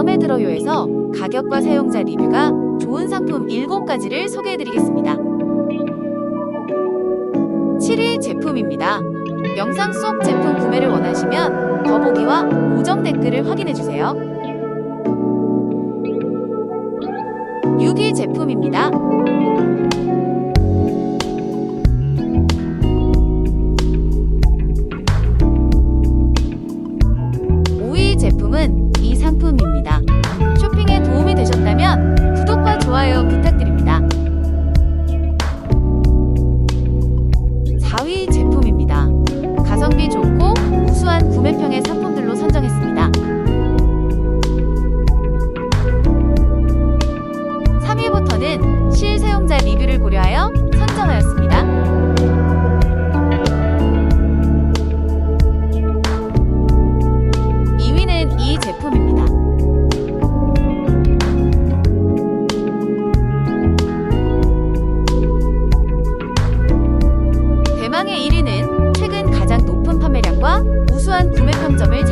마음에 들어요에서 가격과 사용자 리뷰가 좋은 상품 7가지를 소개해드리겠습니다. 7위 제품입니다. 영상 속 제품 구매를 원하시면 더보기와 고정 댓글을 확인해주세요. 6위 제품입니다. 상품입니다. 쇼핑에 도움이 되셨다면 구독과 좋아요 부탁드립니다. 4위 제품입니다. 가성비 좋고 우수한 구매평의 상품들로 선정했습니다. 3위부터는 실사용자 리뷰를 고려하여 점을